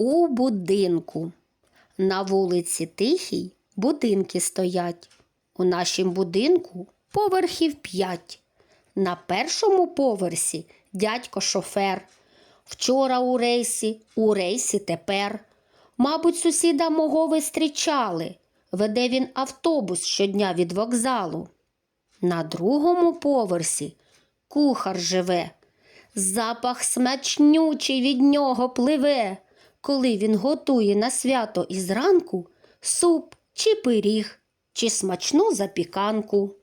У будинку. На вулиці Тихій будинки стоять. У нашім будинку поверхів п'ять. На першому поверсі дядько шофер. Вчора у рейсі, у рейсі тепер. Мабуть, сусіда мого ви зустрічали. Веде він автобус щодня від вокзалу. На другому поверсі кухар живе. Запах смачнючий від нього пливе, коли він готує на свято і зранку суп чи пиріг, чи смачну запіканку.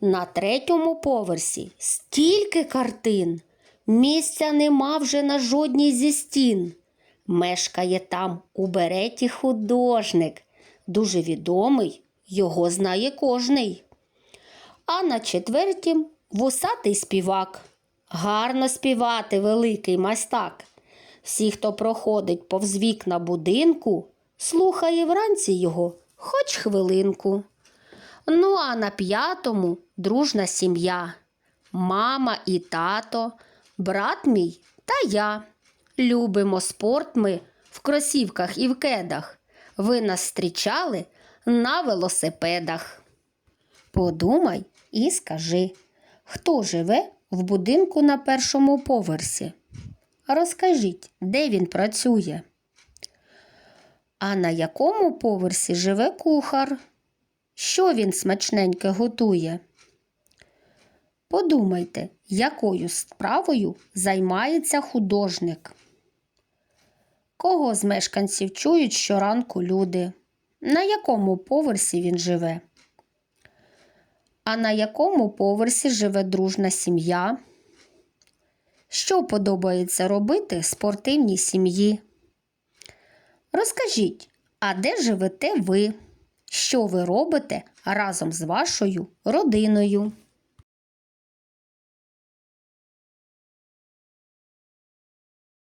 На третьому поверсі стільки картин, місця нема вже на жодній зі стін. Мешкає там у береті художник, дуже відомий, його знає кожний. А на четвертім вусатий співак. Гарно співати великий мастак. Всі, хто проходить повз вікна будинку, слухає вранці його хоч хвилинку. Ну, а на п'ятому дружна сім'я. Мама і тато, брат мій та я. Любимо спорт ми в кросівках і в кедах. Ви нас зустрічали на велосипедах. Подумай і скажи, хто живе в будинку на першому поверсі? Розкажіть, де він працює? А на якому поверсі живе кухар? Що він смачненьке готує? Подумайте, якою справою займається художник. Кого з мешканців чують щоранку люди? На якому поверсі він живе? А на якому поверсі живе дружна сім'я? Що подобається робити спортивній сім'ї? Розкажіть, а де живете ви? Що ви робите разом з вашою родиною?